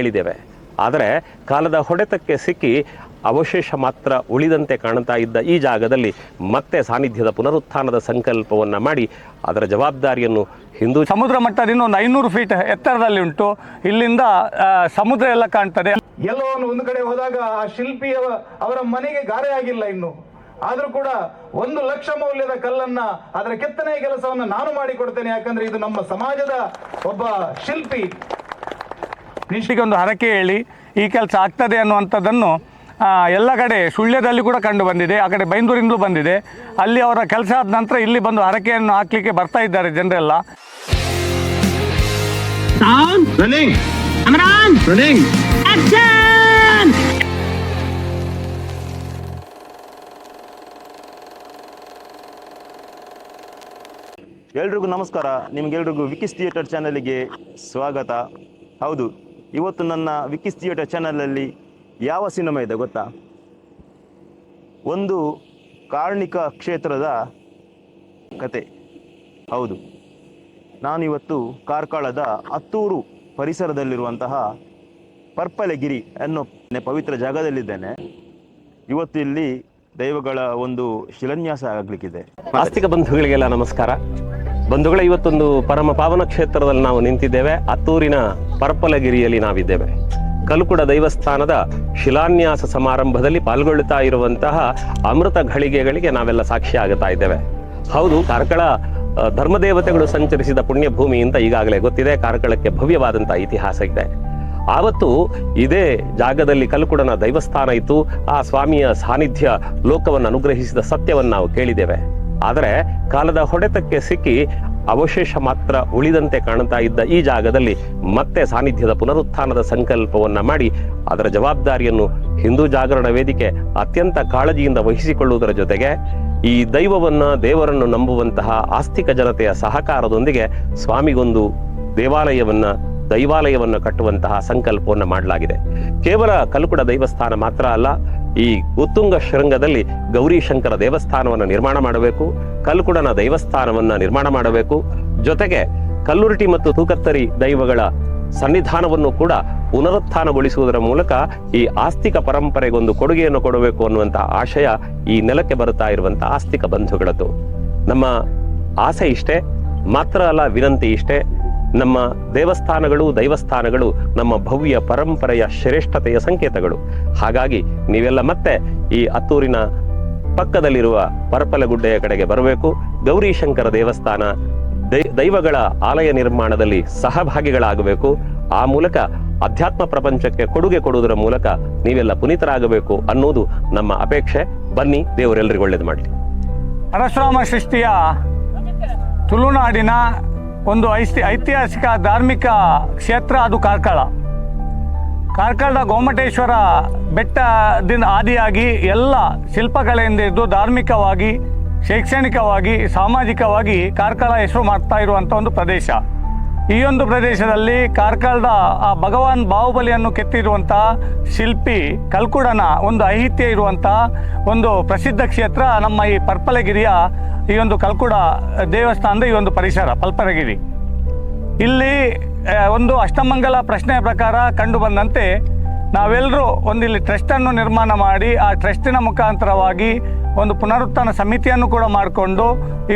ಹೇಳಿದ್ದೇವೆ. ಆದರೆ ಕಾಲದ ಹೊಡೆತಕ್ಕೆ ಸಿಕ್ಕಿ ಅವಶೇಷ ಮಾತ್ರ ಉಳಿದಂತೆ ಕಾಣ್ತಾ ಇದ್ದ ಈ ಜಾಗದಲ್ಲಿ ಮತ್ತೆ ಸಾನ್ನಿಧ್ಯದ ಪುನರುತ್ಥಾನದ ಸಂಕಲ್ಪವನ್ನು ಮಾಡಿ ಅದರ ಜವಾಬ್ದಾರಿಯನ್ನು ಹಿಂದೂ ಸಮುದ್ರ ಮಟ್ಟದಿಂದ ಒಂದು ಐನೂರು ಫೀಟ್ ಎತ್ತರದಲ್ಲಿ ಉಂಟು. ಇಲ್ಲಿಂದ ಸಮುದ್ರ ಎಲ್ಲ ಕಾಣ್ತದೆ. ಎಲ್ಲೋ ಒಂದು ಒಂದು ಕಡೆ ಹೋದಾಗ ಆ ಶಿಲ್ಪಿ ಅವ- ಅವರ ಮನೆಗೆ ಗಾರೆ ಆಗಿಲ್ಲ ಇನ್ನು. ಆದರೂ ಕೂಡ ಒಂದು ಲಕ್ಷ ಮೌಲ್ಯದ ಕಲ್ಲನ್ನ ಅದರ ಕೆತ್ತನೆಯ ಕೆಲಸವನ್ನು ನಾನು ಮಾಡಿಕೊಡ್ತೇನೆ. ಯಾಕಂದ್ರೆ ಇದು ನಮ್ಮ ಸಮಾಜದ ಒಬ್ಬ ಶಿಲ್ಪಿ. ಒಂದು ಹರಕೆ ಹೇಳಿ ಈ ಕೆಲಸ ಆಗ್ತದೆ ಅನ್ನುವಂಥದ್ದನ್ನು ಎಲ್ಲ ಕಡೆ ಸುಳ್ಯದಲ್ಲಿ ಕೂಡ ಕಂಡು ಬಂದಿದೆ. ಆ ಕಡೆ ಬೈಂದೂರಿಂದಲೂ ಬಂದಿದೆ. ಅಲ್ಲಿ ಅವರ ಕೆಲಸ ಆದ ನಂತರ ಇಲ್ಲಿ ಬಂದು ಹರಕೆಯನ್ನು ಹಾಕ್ಲಿಕ್ಕೆ ಬರ್ತಾ ಇದ್ದಾರೆ ಜನರೆಲ್ಲ. ಎಲ್ರಿಗೂ ನಮಸ್ಕಾರ. ನಿಮಗೆಲ್ರಿಗೂ ವಿಕಿಸ್ ಥಿಯೇಟರ್ ಚಾನಲಿಗೆ ಸ್ವಾಗತ. ಹೌದು ಇವತ್ತು ನನ್ನ ವಿಕಿಸ್ ಥಿಯೇಟರ್ ಚಾನಲಲ್ಲಿ ಯಾವ ಸಿನಿಮಾ ಇದೆ ಗೊತ್ತಾ? ಒಂದು ಕಾರ್ಣಿಕ ಕ್ಷೇತ್ರದ ಕತೆ. ಹೌದು. ನಾನಿವತ್ತು ಕಾರ್ಕಳದ ಹತ್ತೂರು ಪರಿಸರದಲ್ಲಿರುವಂತಹ ಪರ್ಪಲಗಿರಿ ಅನ್ನೋ ಪವಿತ್ರ ಜಾಗದಲ್ಲಿದ್ದೇನೆ. ಇವತ್ತು ಇಲ್ಲಿ ದೈವಗಳ ಒಂದು ಶಿಲಾನ್ಯಾಸ ಆಗಲಿಕ್ಕಿದೆ. ಆಸ್ತಿಕ ಬಂಧುಗಳಿಗೆಲ್ಲ ನಮಸ್ಕಾರ. ಬಂಧುಗಳ ಇವತ್ತೊಂದು ಪರಮ ಪಾವನ ಕ್ಷೇತ್ರದಲ್ಲಿ ನಾವು ನಿಂತಿದ್ದೇವೆ. ಹತ್ತೂರಿನ ಪರ್ಪಲಗಿರಿಯಲ್ಲಿ ನಾವಿದ್ದೇವೆ. ಕಲ್ಕುಡ ದೈವಸ್ಥಾನದ ಶಿಲಾನ್ಯಾಸ ಸಮಾರಂಭದಲ್ಲಿ ಪಾಲ್ಗೊಳ್ಳುತ್ತಾ ಇರುವಂತಹ ಅಮೃತ ಘಳಿಗೆಗಳಿಗೆ ನಾವೆಲ್ಲ ಸಾಕ್ಷಿ ಆಗುತ್ತಾ ಇದ್ದೇವೆ. ಹೌದು, ಕಾರ್ಕಳ ಧರ್ಮದೇವತೆಗಳು ಸಂಚರಿಸಿದ ಪುಣ್ಯಭೂಮಿ ಅಂತ ಈಗಾಗಲೇ ಗೊತ್ತಿದೆ, ಕಾರ್ಕಳಕ್ಕೆ ಭವ್ಯವಾದಂತಹ ಇತಿಹಾಸ ಇದೆ. ಆವತ್ತು ಇದೇ ಜಾಗದಲ್ಲಿ ಕಲ್ಕುಡನ ದೈವಸ್ಥಾನ ಇತ್ತು. ಆ ಸ್ವಾಮಿಯ ಸಾನ್ನಿಧ್ಯ ಲೋಕವನ್ನು ಅನುಗ್ರಹಿಸಿದ ಸತ್ಯವನ್ನು ನಾವು ಕೇಳಿದ್ದೇವೆ. ಆದರೆ ಕಾಲದ ಹೊಡೆತಕ್ಕೆ ಸಿಕ್ಕಿ ಅವಶೇಷ ಮಾತ್ರ ಉಳಿದಂತೆ ಕಾಣ್ತಾ ಇದ್ದ ಈ ಜಾಗದಲ್ಲಿ ಮತ್ತೆ ಸಾನ್ನಿಧ್ಯದ ಪುನರುತ್ಥಾನದ ಸಂಕಲ್ಪವನ್ನ ಮಾಡಿ ಅದರ ಜವಾಬ್ದಾರಿಯನ್ನು ಹಿಂದೂ ಜಾಗರಣ ವೇದಿಕೆ ಅತ್ಯಂತ ಕಾಳಜಿಯಿಂದ ವಹಿಸಿಕೊಳ್ಳುವುದರ ಜೊತೆಗೆ ಈ ದೈವವನ್ನ ದೇವರನ್ನು ನಂಬುವಂತಹ ಆಸ್ತಿಕ ಜನತೆಯ ಸಹಕಾರದೊಂದಿಗೆ ಸ್ವಾಮಿಗೊಂದು ದೇವಾಲಯವನ್ನ, ದೈವಾಲಯವನ್ನು ಕಟ್ಟುವಂತಹ ಸಂಕಲ್ಪವನ್ನು ಮಾಡಲಾಗಿದೆ. ಕೇವಲ ಕಲ್ಕುಡ ದೈವಸ್ಥಾನ ಮಾತ್ರ ಅಲ್ಲ ಈ ಉತ್ತುಂಗ ಶೃಂಗದಲ್ಲಿ ಗೌರಿಶಂಕರ ದೇವಸ್ಥಾನವನ್ನು ನಿರ್ಮಾಣ ಮಾಡಬೇಕು, ಕಲ್ಕುಡನ ದೈವಸ್ಥಾನವನ್ನ ನಿರ್ಮಾಣ ಮಾಡಬೇಕು. ಜೊತೆಗೆ ಕಲ್ಲುರುಟಿ ಮತ್ತು ತೂಕತ್ತರಿ ದೈವಗಳ ಸನ್ನಿಧಾನವನ್ನು ಕೂಡ ಪುನರುತ್ಥಾನಗೊಳಿಸುವುದರ ಮೂಲಕ ಈ ಆಸ್ತಿಕ ಪರಂಪರೆಗೊಂದು ಕೊಡುಗೆಯನ್ನು ಕೊಡಬೇಕು ಅನ್ನುವಂತಹ ಆಶಯ ಈ ನೆಲಕ್ಕೆ ಬರುತ್ತಾ ಇರುವಂತಹ ಆಸ್ತಿಕ ಬಂಧುಗಳದ್ದು. ನಮ್ಮ ಆಸೆ ಇಷ್ಟೇ, ಮಾತ್ರ ಅಲ್ಲ ವಿನಂತಿ ಇಷ್ಟೇ ನಮ್ಮ ದೇವಸ್ಥಾನಗಳು, ದೈವಸ್ಥಾನಗಳು, ನಮ್ಮ ಭವ್ಯ ಪರಂಪರೆಯ ಶ್ರೇಷ್ಠತೆಯ ಸಂಕೇತಗಳು. ಹಾಗಾಗಿ ನೀವೆಲ್ಲ ಮತ್ತೆ ಈ ಅತ್ತೂರಿನ ಪಕ್ಕದಲ್ಲಿರುವ ಪರಪಲಗುಡ್ಡೆಯ ಕಡೆಗೆ ಬರಬೇಕು. ಗೌರಿಶಂಕರ ದೇವಸ್ಥಾನ ದೈವಗಳ ಆಲಯ ನಿರ್ಮಾಣದಲ್ಲಿ ಸಹಭಾಗಿಗಳಾಗಬೇಕು. ಆ ಮೂಲಕ ಅಧ್ಯಾತ್ಮ ಪ್ರಪಂಚಕ್ಕೆ ಕೊಡುಗೆ ಕೊಡುವುದರ ಮೂಲಕ ನೀವೆಲ್ಲ ಪುನೀತರಾಗಬೇಕು ಅನ್ನೋದು ನಮ್ಮ ಅಪೇಕ್ಷೆ. ಬನ್ನಿ, ದೇವರೆಲ್ಲರಿಗೂ ಒಳ್ಳೇದು ಮಾಡಲಿ. ಪರಶುರಾಮ ಸೃಷ್ಟಿಯ ತುಳುನಾಡಿನ ಒಂದು ಐತಿ ಐತಿಹಾಸಿಕ, ಧಾರ್ಮಿಕ ಕ್ಷೇತ್ರ ಅದು ಕಾರ್ಕಳ. ಕಾರ್ಕಳದ ಗೋಮಟೇಶ್ವರ ಬೆಟ್ಟದಿಂದ ಆದಿಯಾಗಿ ಎಲ್ಲ ಶಿಲ್ಪಕಲೆಯಿಂದ ಇದ್ದು ಧಾರ್ಮಿಕವಾಗಿ, ಶೈಕ್ಷಣಿಕವಾಗಿ, ಸಾಮಾಜಿಕವಾಗಿ ಕಾರ್ಕಳ ಹೆಸರು ಮಾಡ್ತಾ ಇರುವಂಥ ಒಂದು ಪ್ರದೇಶ. ಈ ಒಂದು ಪ್ರದೇಶದಲ್ಲಿ ಕಾರ್ಕಳದ ಆ ಭಗವಾನ್ ಬಾಹುಬಲಿಯನ್ನು ಕೆತ್ತಿರುವಂತಹ ಶಿಲ್ಪಿ ಕಲ್ಕುಡನ ಒಂದು ಐಹಿತ್ಯ ಇರುವಂತಹ ಒಂದು ಪ್ರಸಿದ್ಧ ಕ್ಷೇತ್ರ ನಮ್ಮ ಈ ಪರ್ಪಲಗಿರಿಯ ಈ ಒಂದು ಕಲ್ಕುಡ ದೇವಸ್ಥಾನದ ಈ ಒಂದು ಪರಿಸರ ಪಲ್ಪರಗಿರಿ ಇಲ್ಲಿ ಒಂದು ಅಷ್ಟಮಂಗಲ ಪ್ರಶ್ನೆಯ ಪ್ರಕಾರ ಕಂಡು ಬಂದಂತೆ ನಾವೆಲ್ಲರೂ ಒಂದಿಲ್ಲಿ ಟ್ರಸ್ಟನ್ನು ನಿರ್ಮಾಣ ಮಾಡಿ ಆ ಟ್ರಸ್ಟಿನ ಮುಖಾಂತರವಾಗಿ ಒಂದು ಪುನರುತ್ಥಾನ ಸಮಿತಿಯನ್ನು ಕೂಡ ಮಾಡಿಕೊಂಡು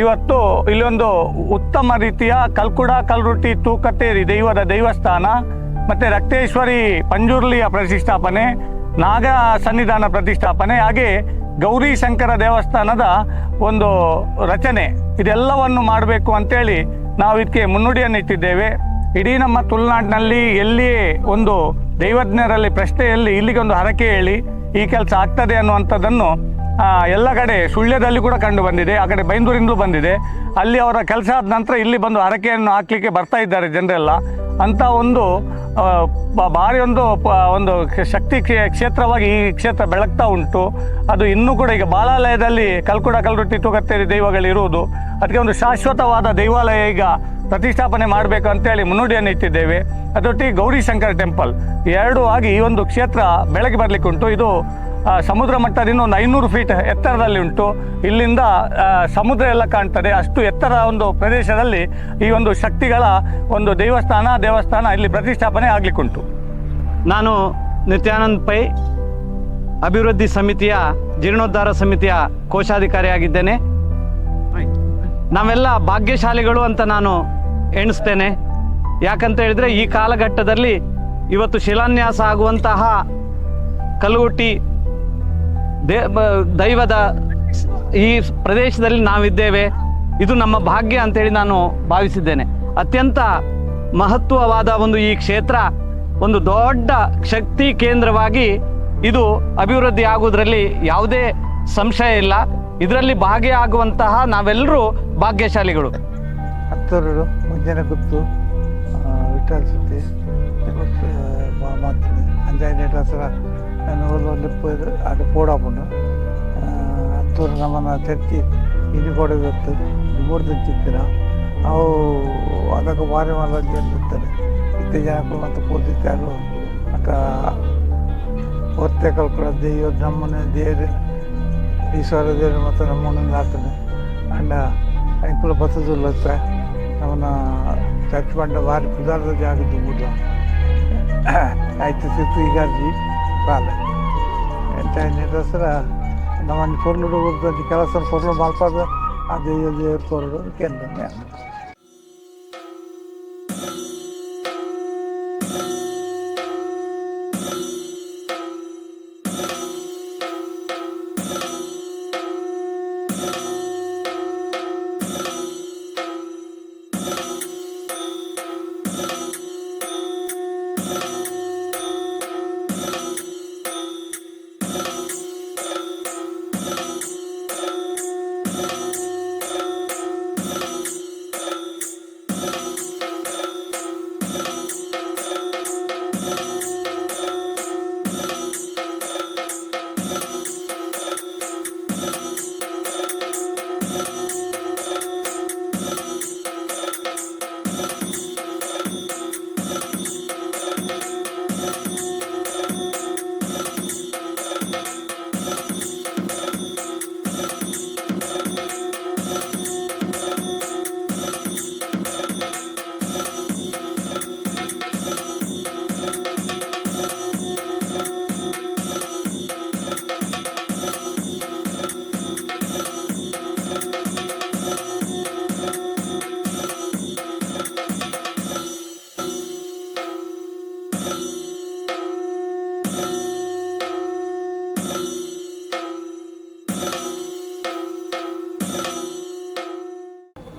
ಇವತ್ತು ಇಲ್ಲೊಂದು ಉತ್ತಮ ರೀತಿಯ ಕಲ್ಕುಡ ಕಲ್ರುಟಿ ತೂಕತೇರಿ ದೈವದ ದೈವಸ್ಥಾನ ಮತ್ತು ರಕ್ತೇಶ್ವರಿ ಪಂಜುರ್ಲಿಯ ಪ್ರತಿಷ್ಠಾಪನೆ, ನಾಗ ಸನ್ನಿಧಾನ ಪ್ರತಿಷ್ಠಾಪನೆ, ಹಾಗೆ ಗೌರಿ ಶಂಕರ ದೇವಸ್ಥಾನದ ಒಂದು ರಚನೆ ಇದೆಲ್ಲವನ್ನು ಮಾಡಬೇಕು ಅಂತೇಳಿ ನಾವು ಇದಕ್ಕೆ ಮುನ್ನುಡಿಯನ್ನು ಇಟ್ಟಿದ್ದೇವೆ. ಇಡೀ ನಮ್ಮ ತುಳುನಾಡಿನಲ್ಲಿ ಎಲ್ಲಿಯೇ ಒಂದು ದೈವಜ್ಞರಲ್ಲಿ ಪ್ರಶ್ನೆಯಲ್ಲಿ ಇಲ್ಲಿಗೆ ಒಂದು ಹರಕೆ ಹೇಳಿ ಈ ಕೆಲಸ ಆಗ್ತದೆ ಅನ್ನುವಂಥದ್ದನ್ನು ಎಲ್ಲ ಕಡೆ ಸುಳ್ಯದಲ್ಲಿ ಕೂಡ ಕಂಡು ಬಂದಿದೆ, ಆ ಕಡೆ ಬೈಂದೂರಿಂದಲೂ ಬಂದಿದೆ. ಅಲ್ಲಿ ಅವರ ಕೆಲಸ ಆದ ನಂತರ ಇಲ್ಲಿ ಬಂದು ಹರಕೆಯನ್ನು ಹಾಕ್ಲಿಕ್ಕೆ ಬರ್ತಾ ಇದ್ದಾರೆ ಜನರೆಲ್ಲ. ಅಂತ ಒಂದು ಭಾರಿ ಒಂದು ಒಂದು ಶಕ್ತಿ ಕ್ಷೇ- ಕ್ಷೇತ್ರವಾಗಿ ಈ ಕ್ಷೇತ್ರ ಬೆಳಗ್ತಾ ಉಂಟು. ಅದು ಇನ್ನೂ ಕೂಡ ಈಗ ಬಾಲಾಲಯದಲ್ಲಿ ಕಲ್ಕುಡ ಕಲ್ರೊಟ್ಟಿ ತುಗತ್ತೇರಿ ದೈವಗಳಿರುವುದು ಅದಕ್ಕೆ ಒಂದು ಶಾಶ್ವತವಾದ ದೈವಾಲಯ ಈಗ ಪ್ರತಿಷ್ಠಾಪನೆ ಮಾಡಬೇಕು ಅಂತೇಳಿ ಮುನ್ನುಡಿಯನ್ನು ಇಟ್ಟಿದ್ದೇವೆ. ಅದರೊಟ್ಟಿಗೆ ಗೌರಿಶಂಕರ್ ಟೆಂಪಲ್. ಎರಡು ಆಗಿ ಈ ಒಂದು ಕ್ಷೇತ್ರ ಬೆಳಗ್ಗೆ ಬರಲಿಕ್ಕೆ ಉಂಟು. ಇದು ಸಮುದ್ರ ಮಟ್ಟದಿಂದ ಒಂದು ಐನೂರು ಫೀಟ್ ಎತ್ತರದಲ್ಲಿ ಉಂಟು. ಇಲ್ಲಿಂದ ಸಮುದ್ರ ಎಲ್ಲ ಕಾಣ್ತದೆ. ಅಷ್ಟು ಎತ್ತರ ಒಂದು ಪ್ರದೇಶದಲ್ಲಿ ಈ ಒಂದು ಶಕ್ತಿಗಳ ಒಂದು ದೇವಸ್ಥಾನ ದೇವಸ್ಥಾನ ಇಲ್ಲಿ ಪ್ರತಿಷ್ಠಾಪನೆ ಆಗ್ಲಿಕ್ಕುಂಟು. ನಾನು ನಿತ್ಯಾನಂದ್ ಪೈ, ಅಭಿವೃದ್ಧಿ ಸಮಿತಿಯ, ಜೀರ್ಣೋದ್ಧಾರ ಸಮಿತಿಯ ಕೋಶಾಧಿಕಾರಿಯಾಗಿದ್ದೇನೆ. ನಾವೆಲ್ಲ ಭಾಗ್ಯಶಾಲಿಗಳು ಅಂತ ನಾನು ಎಣಿಸ್ತೇನೆ. ಯಾಕಂತ ಹೇಳಿದ್ರೆ ಈ ಕಾಲಘಟ್ಟದಲ್ಲಿ ಇವತ್ತು ಶಿಲಾನ್ಯಾಸ ಆಗುವಂತಹ ಕಲ್ಲುಗುಟ್ಟಿ ದೇ ದೈವದ ಈ ಪ್ರದೇಶದಲ್ಲಿ ನಾವಿದ್ದೇವೆ. ಇದು ನಮ್ಮ ಭಾಗ್ಯ ಅಂತೇಳಿ ನಾನು ಭಾವಿಸಿದ್ದೇನೆ. ಅತ್ಯಂತ ಮಹತ್ವವಾದ ಒಂದು ಈ ಕ್ಷೇತ್ರ, ಒಂದು ದೊಡ್ಡ ಶಕ್ತಿ ಕೇಂದ್ರವಾಗಿ ಇದು ಅಭಿವೃದ್ಧಿ ಆಗುವುದರಲ್ಲಿ ಯಾವುದೇ ಸಂಶಯ ಇಲ್ಲ. ಇದರಲ್ಲಿ ಭಾಗಿಯಾಗುವಂತಹ ನಾವೆಲ್ಲರೂ ಭಾಗ್ಯಶಾಲಿಗಳು. ಹತ್ತರರು ಮುಂಜಾನೆ ಹತ್ರ ನಾನು ಲಿಪ್ಪು ಇದು ಅದು ಪೋಡಾಪುಂಡು ಹತ್ತೂರು ನಮ್ಮನ್ನು ತೆತ್ತಿ ಇದು ಕೊಡೋದತ್ತು ಮೂರು ತಿಂತಿರ ಅವು ಅದಕ್ಕೆ ಭಾರಿ ಮಲ್ಲಜ್ಜಿ ಅಂತಿರ್ತಾರೆ ಇತ್ತೆ ಜನಕ್ಕೂ ಮತ್ತು ಪೂರ್ತಿತ್ಯಾರು ಮತ್ತು ಹೊತ್ತೆ ಕಲ್ಕೊಳ ದೇವ್ರು ನಮ್ಮನೆ ದೇವ್ರು ಈಶ್ವರ ದೇವರು ಮತ್ತು ನಮ್ಮನ್ನ ಆಗ್ತದೆ ಅಂಡ ಅಂಕುಲ ಬತ್ತದಿಲ್ಲತ್ತ ನಮ್ಮನ್ನ ಚರ್ಚ್ ಬಂಡ ಭಾರಿ ಪುದಾರದ ಜಾಗದ್ದು ಬುಡ ಆಯ್ತು ಸಿತ್ತು ಈಗಾರ್ಜಿ ಕಾಲ ಎಂತ ದಸರಾ? ನಮ್ಮನ್ನು ಪೊರ್ಲು ಹುಡುಗದ್ದು ಕೆಲಸ ಪೊರ್ಲು ಮಲ್ಪದ ಅದು ಇದು ಪೊರ್ಲು ಕೇಂದ್ರ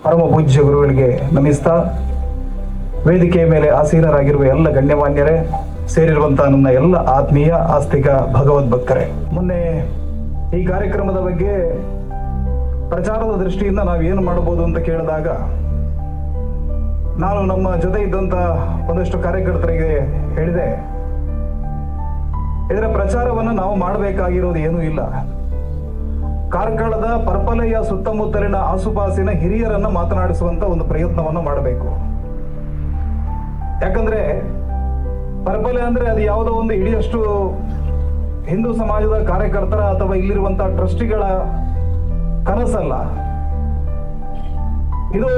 ಪರಮ ಪೂಜ್ಯ ಗುರುಗಳಿಗೆ ನಮಿಸ್ತಾ, ವೇದಿಕೆಯ ಮೇಲೆ ಆಸೀನರಾಗಿರುವ ಎಲ್ಲ ಗಣ್ಯಮಾನ್ಯರೇ ಸೇರಿರುವಂತಹ ನನ್ನ ಎಲ್ಲ ಆತ್ಮೀಯ, ಆಸ್ತಿಕ ಭಗವದ್ ಭಕ್ತರೇ ಮೊನ್ನೆ ಈ ಕಾರ್ಯಕ್ರಮದ ಬಗ್ಗೆ ಪ್ರಚಾರದ ದೃಷ್ಟಿಯಿಂದ ನಾವು ಏನು ಮಾಡಬಹುದು ಅಂತ ಕೇಳಿದಾಗ, ನಾನು ನಮ್ಮ ಜೊತೆ ಇದ್ದಂತ ಒಂದಷ್ಟು ಕಾರ್ಯಕರ್ತರಿಗೆ ಹೇಳಿದೆ. ಇದರ ಪ್ರಚಾರವನ್ನು ನಾವು ಮಾಡಬೇಕಾಗಿರೋದು ಏನೂ ಇಲ್ಲ. ಕಾರ್ಕಳದ ಪರ್ಪಲೆಯ ಸುತ್ತಮುತ್ತಲಿನ ಆಸುಪಾಸಿನ ಹಿರಿಯರನ್ನ ಮಾತನಾಡಿಸುವಂತ ಒಂದು ಪ್ರಯತ್ನವನ್ನು ಮಾಡಬೇಕು. ಯಾಕಂದ್ರೆ ಪರ್ಪಲೆ ಅಂದ್ರೆ ಅದು ಯಾವುದೋ ಒಂದು ಇಡಿಯಷ್ಟು ಹಿಂದೂ ಸಮಾಜದ ಕಾರ್ಯಕರ್ತರ ಅಥವಾ ಇಲ್ಲಿರುವಂತಹ ಟ್ರಸ್ಟಿಗಳ ಕನಸಲ್ಲ. ಇದು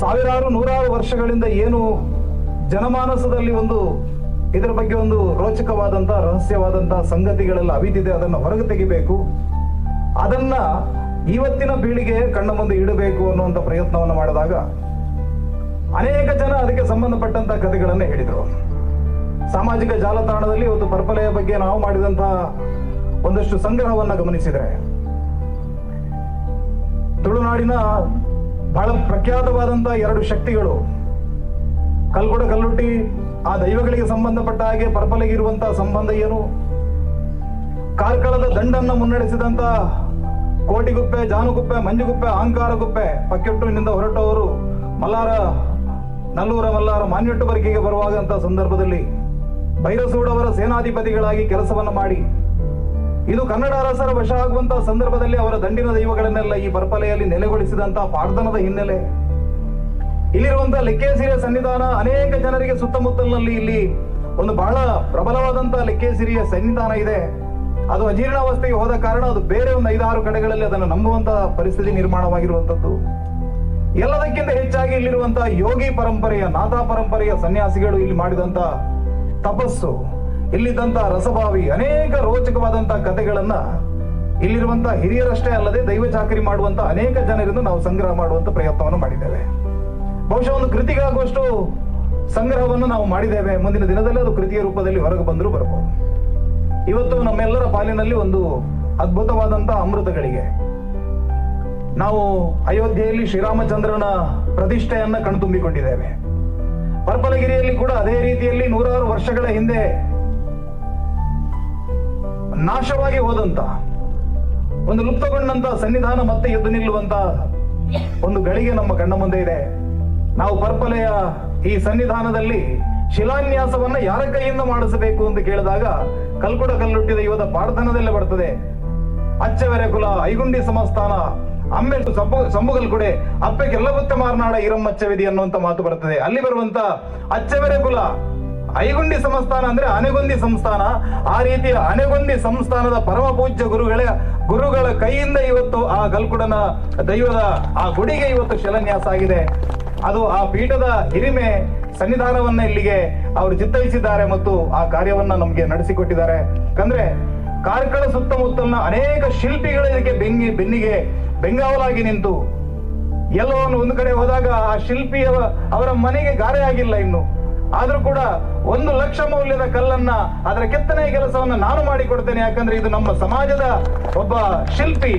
ಸಾವಿರಾರು ನೂರಾರು ವರ್ಷಗಳಿಂದ ಏನು ಜನಮಾನಸದಲ್ಲಿ ಒಂದು ಇದರ ಬಗ್ಗೆ ಒಂದು ರೋಚಕವಾದಂತಹ ರಹಸ್ಯವಾದಂತಹ ಸಂಗತಿಗಳೆಲ್ಲ ಅವಿತಿದೆ ಅದನ್ನು ಹೊರಗೆ ತೆಗಿಬೇಕು. ಅದನ್ನ ಇವತ್ತಿನ ಪೀಳಿಗೆ ಕಣ್ಣ ಮುಂದೆ ಇಡಬೇಕು ಅನ್ನುವಂಥ ಪ್ರಯತ್ನವನ್ನು ಮಾಡಿದಾಗ ಅನೇಕ ಜನ ಅದಕ್ಕೆ ಸಂಬಂಧಪಟ್ಟಂತ ಕಥೆಗಳನ್ನೇ ಹೇಳಿದರು. ಸಾಮಾಜಿಕ ಜಾಲತಾಣದಲ್ಲಿ ಒಂದು ಪರ್ಪಲೆಯ ಬಗ್ಗೆ ನಾವು ಮಾಡಿದಂತ ಒಂದಷ್ಟು ಸಂಗ್ರಹವನ್ನ ಗಮನಿಸಿದರೆ, ತುಳುನಾಡಿನ ಬಹಳ ಪ್ರಖ್ಯಾತವಾದಂತ ಎರಡು ಶಕ್ತಿಗಳು, ಕಲ್ಗುಡ ಕಲ್ಲುಟ್ಟಿ, ಆ ದೈವಗಳಿಗೆ ಸಂಬಂಧಪಟ್ಟ ಹಾಗೆ ಪರ್ಪಲೆಗೆ ಇರುವಂತಹ ಸಂಬಂಧ ಏನು, ಕಾರ್ಕಳದ ದಂಡನ್ನ ಮುನ್ನಡೆಸಿದಂತ ಕೋಟಿಗುಪ್ಪೆ, ಜಾನುಗುಪ್ಪೆ, ಮಂಜುಗುಪ್ಪೆ, ಅಹಂಕಾರಗುಪ್ಪೆ. ಪಕ್ಕೆಟ್ಟುವಿನಿಂದ ಹೊರಟವರು ಮಲ್ಲಾರ, ನಲ್ಲೂರ ಮಲ್ಲಾರ ಮಾನ್ಯಟ್ಟು ಬರಿಕೆಗೆ ಬರುವಾಗಂತ ಸಂದರ್ಭದಲ್ಲಿ ಭೈರಸೂಡವರ ಸೇನಾಧಿಪತಿಗಳಾಗಿ ಕೆಲಸವನ್ನು ಮಾಡಿ. ಇದು ಕನ್ನಡ ಅರಸರ ವಶ ಆಗುವಂತಹ ಸಂದರ್ಭದಲ್ಲಿ ಅವರ ದಂಡಿನ ದೈವಗಳನ್ನೆಲ್ಲ ಈ ಬರ್ಪಲೆಯಲ್ಲಿ ನೆಲೆಗೊಳಿಸಿದಂತಹ ಪಾಡ್ದನದ ಹಿನ್ನೆಲೆ. ಇಲ್ಲಿರುವಂತಹ ಲೆಕ್ಕೇಸಿರಿಯ ಸನ್ನಿಧಾನ ಅನೇಕ ಜನರಿಗೆ ಸುತ್ತಮುತ್ತಲಿನಲ್ಲಿ ಇಲ್ಲಿ ಒಂದು ಬಹಳ ಪ್ರಬಲವಾದಂತಹ ಲೆಕ್ಕೇಸಿರಿಯ ಸನ್ನಿಧಾನ ಇದೆ. ಅದು ಅಜೀರ್ಣಾವಸ್ಥೆಗೆ ಹೋದ ಕಾರಣ ಅದು ಬೇರೆ ಒಂದು ಐದಾರು ಕಡೆಗಳಲ್ಲಿ ಅದನ್ನು ನಂಬುವಂತಹ ಪರಿಸ್ಥಿತಿ ನಿರ್ಮಾಣವಾಗಿರುವಂತದ್ದು ಎಲ್ಲದಕ್ಕಿಂತ ಹೆಚ್ಚಾಗಿ ಇಲ್ಲಿರುವಂತಹ ಯೋಗಿ ಪರಂಪರೆಯ, ನಾಥ ಪರಂಪರೆಯ ಸನ್ಯಾಸಿಗಳು ಇಲ್ಲಿ ಮಾಡಿದಂತ ತಪಸ್ಸು ಇಲ್ಲಿದ್ದಂತ ರಸಭಾವಿ ಅನೇಕ ರೋಚಕವಾದಂತಹ ಕಥೆಗಳನ್ನ ಇಲ್ಲಿರುವಂತಹ ಹಿರಿಯರಷ್ಟೇ ಅಲ್ಲದೆ ದೈವ ಚಾಕರಿ ಮಾಡುವಂತ ಅನೇಕ ಜನರಿಂದ ನಾವು ಸಂಗ್ರಹ ಮಾಡುವಂತ ಪ್ರಯತ್ನವನ್ನು ಮಾಡಿದ್ದೇವೆ. ಬಹುಶಃ ಒಂದು ಕೃತಿಗಾಗುವಷ್ಟು ಸಂಗ್ರಹವನ್ನು ನಾವು ಮಾಡಿದ್ದೇವೆ. ಮುಂದಿನ ದಿನದಲ್ಲಿ ಅದು ಕೃತಿಯ ರೂಪದಲ್ಲಿ ಹೊರಗೆ ಬಂದರೂ ಬರಬಹುದು. ಇವತ್ತು ನಮ್ಮೆಲ್ಲರ ಪಾಲಿನಲ್ಲಿ ಒಂದು ಅದ್ಭುತವಾದಂತ ಅಮೃತಗಳಿಗೆ. ನಾವು ಅಯೋಧ್ಯೆಯಲ್ಲಿ ಶ್ರೀರಾಮಚಂದ್ರನ ಪ್ರತಿಷ್ಠೆಯನ್ನ ಕಣ್ತುಂಬಿಕೊಂಡಿದ್ದೇವೆ. ಪರ್ಪಲಗಿರಿಯಲ್ಲಿ ಕೂಡ ಅದೇ ರೀತಿಯಲ್ಲಿ ನೂರಾರು ವರ್ಷಗಳ ಹಿಂದೆ ನಾಶವಾಗಿ ಹೋದಂತ, ಒಂದು ಲುಪ್ತಗೊಂಡಂತ ಸನ್ನಿಧಾನ ಮತ್ತೆ ಎದ್ದು ನಿಲ್ಲುವಂತ ಒಂದು ಗಳಿಗೆ ನಮ್ಮ ಕಣ್ಣ ಮುಂದೆ ಇದೆ. ನಾವು ಪರ್ಪಲೆಯ ಈ ಸನ್ನಿಧಾನದಲ್ಲಿ ಶಿಲಾನ್ಯಾಸವನ್ನ ಯಾರ ಕೈಯಿಂದ ಮಾಡಿಸಬೇಕು ಅಂತ ಕೇಳಿದಾಗ ಕಲ್ಕುಡ ಕಲ್ಲುಟ್ಟಿದ ಯುವದ ಪಾರ್ಥನದಲ್ಲೇ ಬರ್ತದೆ. ಅಚ್ಚವೆರೆ ಕುಲ, ಐಗುಂಡಿ ಸಮಸ್ಥಾನ, ಅಮ್ಮೆ ಸಂಬುಗಲ್ ಕೊಡೆ, ಅಪ್ಪೆಗೆಲ್ಲ ಬುತ್ತೆ ಮಾರ್ನಾಡ ಇರಮ್ಮಚ್ಚವಿದಿ ಅನ್ನುವಂತ ಮಾತು ಬರ್ತದೆ. ಅಲ್ಲಿ ಬರುವಂತ ಅಚ್ಚವೆರೆ ಕುಲ, ಐಗುಂಡಿ ಸಂಸ್ಥಾನ ಅಂದ್ರೆ ಅನೆಗುಂದಿ ಸಂಸ್ಥಾನ. ಆ ರೀತಿಯ ಅನೆಗುಂದಿ ಸಂಸ್ಥಾನದ ಪರಮ ಪೂಜ್ಯ ಗುರುಗಳ ಗುರುಗಳ ಕೈಯಿಂದ ಇವತ್ತು ಆ ಗಲ್ಕುಡನ ದೈವದ, ಆ ಗುಡಿಗೆ ಇವತ್ತು ಶಿಲಾನ್ಯಾಸ ಆಗಿದೆ. ಅದು ಆ ಪೀಠದ ಹಿರಿಮೆ ಸನ್ನಿಧಾನವನ್ನ ಇಲ್ಲಿಗೆ ಅವರು ಚಿತ್ತೈಸಿದ್ದಾರೆ ಮತ್ತು ಆ ಕಾರ್ಯವನ್ನ ನಮಗೆ ನಡೆಸಿಕೊಟ್ಟಿದ್ದಾರೆ. ಯಾಕಂದ್ರೆ ಕಾರ್ಕಳ ಸುತ್ತಮುತ್ತಲಿನ ಅನೇಕ ಶಿಲ್ಪಿಗಳು ಇದಕ್ಕೆ ಬೆಂಗಿ ಬೆನ್ನಿಗೆ ಬೆಂಗಾವಲಾಗಿ ನಿಂತು ಎಲ್ಲೋ ಒಂದು ಒಂದು ಕಡೆ ಹೋದಾಗ ಆ ಶಿಲ್ಪಿಯ ಅವರ ಮನೆಗೆ ಗಾರೆ ಆಗಿಲ್ಲ ಇನ್ನು. ಆದ್ರೂ ಕೂಡ ಒಂದು ಲಕ್ಷ ಮೌಲ್ಯದ ಕಲ್ಲನ್ನ ಅದರ ಕೆತ್ತನೆಯ ಕೆಲಸವನ್ನ ನಾನು ಮಾಡಿಕೊಡ್ತೇನೆ. ಯಾಕಂದ್ರೆ ಇದು ನಮ್ಮ ಸಮಾಜದ ಒಬ್ಬ ಶಿಲ್ಪಿ.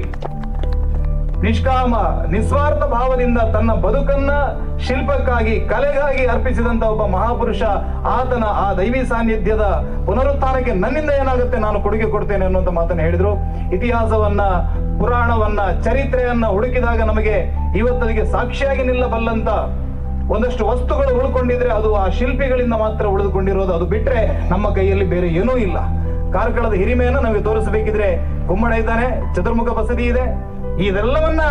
ನಿಷ್ಕಾಮ, ನಿಸ್ವಾರ್ಥ ಭಾವದಿಂದ ತನ್ನ ಬದುಕನ್ನ ಶಿಲ್ಪಕ್ಕಾಗಿ, ಕಲೆಗಾಗಿ ಅರ್ಪಿಸಿದಂತ ಒಬ್ಬ ಮಹಾಪುರುಷ, ಆತನ ಆ ದೈವಿ ಸಾನ್ನಿಧ್ಯದ ಪುನರುತ್ಥಾನಕ್ಕೆ ನನ್ನಿಂದ ಏನಾಗುತ್ತೆ ನಾನು ಕೊಡುಗೆ ಕೊಡ್ತೇನೆ ಅನ್ನುವಂತ ಮಾತನ್ನು ಹೇಳಿದ್ರು. ಇತಿಹಾಸವನ್ನ, ಪುರಾಣವನ್ನ, ಚರಿತ್ರೆಯನ್ನ ಹುಡುಕಿದಾಗ ನಮಗೆ ಇವತ್ತದಿಗೆ ಸಾಕ್ಷಿಯಾಗಿ ನಿಲ್ಲಬಲ್ಲಂತ ಒಂದಷ್ಟು ವಸ್ತುಗಳು ಉಳ್ಕೊಂಡಿದ್ರೆ ಅದು ಆ ಶಿಲ್ಪಿಗಳಿಂದ ಮಾತ್ರ ಉಳಿದುಕೊಂಡಿರೋದು. ಅದು ಬಿಟ್ರೆ ನಮ್ಮ ಕೈಯಲ್ಲಿ ಬೇರೆ ಏನೂ ಇಲ್ಲ. ಕಾರ್ಕಳದ ಹಿರಿಮೆಯನ್ನು ನಮಗೆ ತೋರಿಸಬೇಕಿದ್ರೆ ಗುಮ್ಮಡ ಇದ್ದಾನೆ, ಚತುರ್ಮುಖ ಬಸದಿ ಇದೆ. ಇದೆಲ್ಲವನ್ನ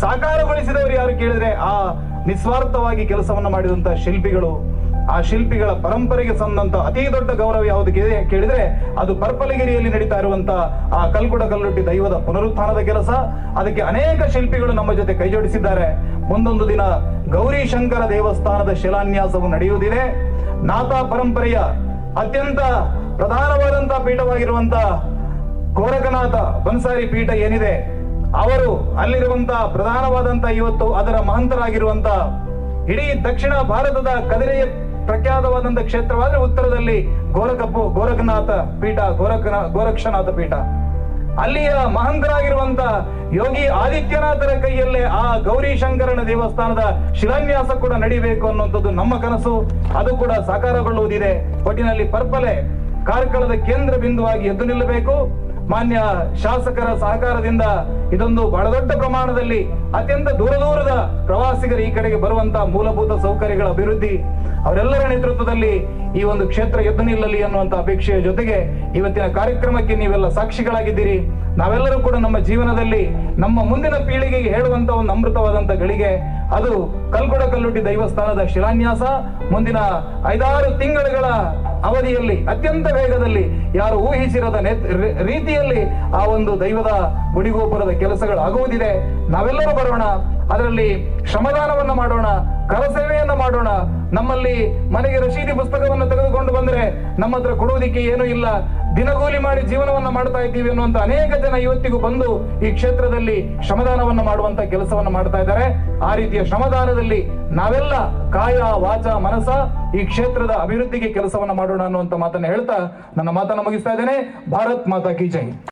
ಸಾಕಾರಗೊಳಿಸಿದವರು ಯಾರು ಕೇಳಿದ್ರೆ ಆ ನಿಸ್ವಾರ್ಥವಾಗಿ ಕೆಲಸವನ್ನ ಮಾಡಿದಂತ ಶಿಲ್ಪಿಗಳು. ಆ ಶಿಲ್ಪಿಗಳ ಪರಂಪರೆಗೆ ಸಂದಂತ ಅತಿ ದೊಡ್ಡ ಗೌರವ ಯಾವುದು ಇದೆ ಕೇಳಿದ್ರೆ ಅದು ಪರ್ಪಲಗಿರಿಯಲ್ಲಿ ನಡೀತಾ ಇರುವಂತ ಆ ಕಲ್ಕುಡ ಕಲ್ಲುಟ್ಟಿ ದೈವದ ಪುನರುತ್ಥಾನದ ಕೆಲಸ. ಅದಕ್ಕೆ ಅನೇಕ ಶಿಲ್ಪಿಗಳು ನಮ್ಮ ಜೊತೆ ಕೈಜೋಡಿಸಿದ್ದಾರೆ. ಮುಂದೊಂದು ದಿನ ಗೌರಿ ಶಂಕರ ದೇವಸ್ಥಾನದ ಶಿಲಾನ್ಯಾಸವು ನಡೆಯುವುದಿದೆ. ನಾಥ ಪರಂಪರೆಯ ಅತ್ಯಂತ ಪ್ರಧಾನವಾದಂತಹ ಪೀಠವಾಗಿರುವಂತ ಕೋರಕನಾಥ ಬನ್ಸಾರಿ ಪೀಠ ಏನಿದೆ? ಅವರು ಅಲ್ಲಿರುವಂತಹ ಪ್ರಧಾನವಾದಂತ ಇವತ್ತು ಅದರ ಮಹಂತರಾಗಿರುವಂತ ಇಡೀ ದಕ್ಷಿಣ ಭಾರತದ ಕದಿರೆಯ ಪ್ರಖ್ಯಾತವಾದಂತಹ ಕ್ಷೇತ್ರವಾದ್ರೆ ಉತ್ತರದಲ್ಲಿ ಗೋರಖಪ್ಪು ಗೋರಖನಾಥ ಪೀಠ ಗೋರಖನ ಗೋರಕ್ಷನಾಥ ಪೀಠ. ಅಲ್ಲಿಯ ಮಹಂತರಾಗಿರುವಂತ ಯೋಗಿ ಆದಿತ್ಯನಾಥರ ಕೈಯಲ್ಲೇ ಆ ಗೌರಿ ಶಂಕರನ ದೇವಸ್ಥಾನದ ಶಿಲಾನ್ಯಾಸ ಕೂಡ ನಡಿಬೇಕು ಅನ್ನುವಂಥದ್ದು ನಮ್ಮ ಕನಸು. ಅದು ಕೂಡ ಸಾಕಾರಗೊಳ್ಳುವುದಿದೆ. ಒಟ್ಟಿನಲ್ಲಿ ಪರ್ಪಲೆ ಕಾರ್ಕಳದ ಕೇಂದ್ರ ಬಿಂದುವಾಗಿ ಎದ್ದು ನಿಲ್ಲಬೇಕು. ಮಾನ್ಯ ಶಾಸಕರ ಸಹಕಾರದಿಂದ ಇದೊಂದು ಬಹಳ ದೊಡ್ಡ ಪ್ರಮಾಣದಲ್ಲಿ ಅತ್ಯಂತ ದೂರ ದೂರದ ಪ್ರವಾಸಿಗರು ಈ ಕಡೆಗೆ ಬರುವಂತ ಮೂಲಭೂತ ಸೌಕರ್ಯಗಳ ಅಭಿವೃದ್ಧಿ ಅವರೆಲ್ಲರ ನೇತೃತ್ವದಲ್ಲಿ ಈ ಒಂದು ಕ್ಷೇತ್ರ ಎದ್ದು ನಿಲ್ಲಲಿ ಅನ್ನುವಂತ ಅಪೇಕ್ಷೆಯ ಜೊತೆಗೆ ಇವತ್ತಿನ ಕಾರ್ಯಕ್ರಮಕ್ಕೆ ನೀವೆಲ್ಲ ಸಾಕ್ಷಿಗಳಾಗಿದ್ದೀರಿ. ನಾವೆಲ್ಲರೂ ಕೂಡ ನಮ್ಮ ಜೀವನದಲ್ಲಿ ನಮ್ಮ ಮುಂದಿನ ಪೀಳಿಗೆಗೆ ಹೇಳುವಂತ ಒಂದು ಅಮೃತವಾದಂತ ಗಳಿಗೆ ಅದು ಕಲ್ಗುಡ ಕಲ್ಲುಟ್ಟಿ ದೈವಸ್ಥಾನದ ಶಿಲಾನ್ಯಾಸ. ಮುಂದಿನ ಐದಾರು ತಿಂಗಳುಗಳ ಅವಧಿಯಲ್ಲಿ, ಅತ್ಯಂತ ವೇಗದಲ್ಲಿ ಯಾರು ಊಹಿಸಿರದ ರೀತಿಯಲ್ಲಿ ಆ ಒಂದು ದೈವದ ಗುಡಿಗೋಪುರದ ಕೆಲಸಗಳು ಆಗುವುದಿದೆ. ನಾವೆಲ್ಲರೂ ಬರೋಣ, ಅದರಲ್ಲಿ ಶ್ರಮದಾನವನ್ನು ಮಾಡೋಣ, ಕರಸೇವೆಯನ್ನ ಮಾಡೋಣ. ನಮ್ಮಲ್ಲಿ ಮನೆಗೆ ರಶೀದಿ ಪುಸ್ತಕವನ್ನು ತೆಗೆದುಕೊಂಡು ಬಂದರೆ ನಮ್ಮ ಹತ್ರ ಕೊಡುವುದಕ್ಕೆ ಏನೂ ಇಲ್ಲ. ದಿನಗೂಲಿ ಮಾಡಿ ಜೀವನವನ್ನ ಮಾಡ್ತಾ ಇದ್ದೀವಿ ಅನ್ನುವಂತ ಅನೇಕ ಜನ ಇವತ್ತಿಗೂ ಬಂದು ಈ ಕ್ಷೇತ್ರದಲ್ಲಿ ಶ್ರಮದಾನವನ್ನ ಮಾಡುವಂತ ಕೆಲಸವನ್ನ ಮಾಡ್ತಾ ಇದ್ದಾರೆ. ಆ ರೀತಿಯ ಶ್ರಮದಾನದಲ್ಲಿ ನಾವೆಲ್ಲ ಕಾಯ, ವಾಚ ಮನಸ ಈ ಕ್ಷೇತ್ರದ ಅಭಿವೃದ್ಧಿಗೆ ಕೆಲಸವನ್ನ ಮಾಡೋಣ ಅನ್ನುವಂತ ಮಾತನ್ನ ಹೇಳ್ತಾ ನನ್ನ ಮಾತನ್ನ ಮುಗಿಸ್ತಾ ಇದ್ದೇನೆ. ಭಾರತ್ ಮಾತಾ ಕಿ ಜೈ.